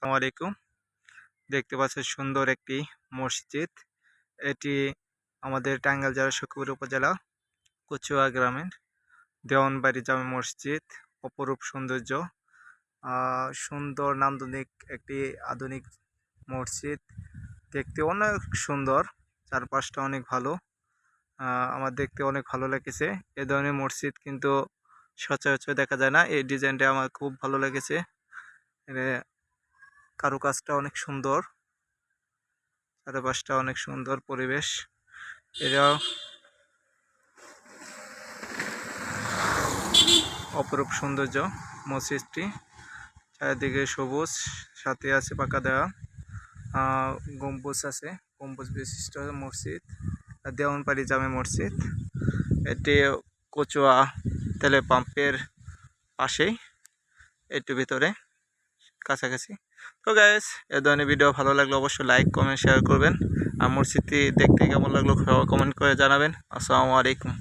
আসসালামু আলাইকুম। দেখতে পাচ্ছেন সুন্দর একটি মসজিদ। এটি আমাদের টাঙ্গাইল জেলার সুখপুর উপজেলা কচুয়া গ্রামের দেওয়ানবাড়ি জামে মসজিদ, অপরূপ সৌন্দর্য সুন্দর নান্দনিক একটি আধুনিক মসজিদ। দেখতে অনেক সুন্দর, চারপাশটা অনেক ভালো। আমার দেখতে অনেক ভালো লেগেছে। এ ধরনের মসজিদ কিন্তু সচরাচর দেখা যায় না। এই ডিজাইনটা আমার খুব ভালো লেগেছে। কারুকাজটা অনেক সুন্দর, চারপাশটা অনেক সুন্দর পরিবেশ। এরা অপরূপ সৌন্দর্য, মসজিদটি চারিদিকে সবুজ, সাথে আছে পাকা দেওয়া গম্বুজ আছে, গম্বুজ বিশিষ্ট মসজিদ দেওয়ানপাড়ি জামে মসজিদ। এটি কচুয়া তেলে পাম্পের পাশেই একটু ভিতরে। কাছাকাছি। তো গ্যাস এ ধরনের ভিডিও ভালো লাগলে অবশ্যই লাইক কমেন্ট শেয়ার করবেন। আর মসজিদটি দেখতে কেমন লাগল কমেন্ট করে জানাবেন। আসসালামু আলাইকুম।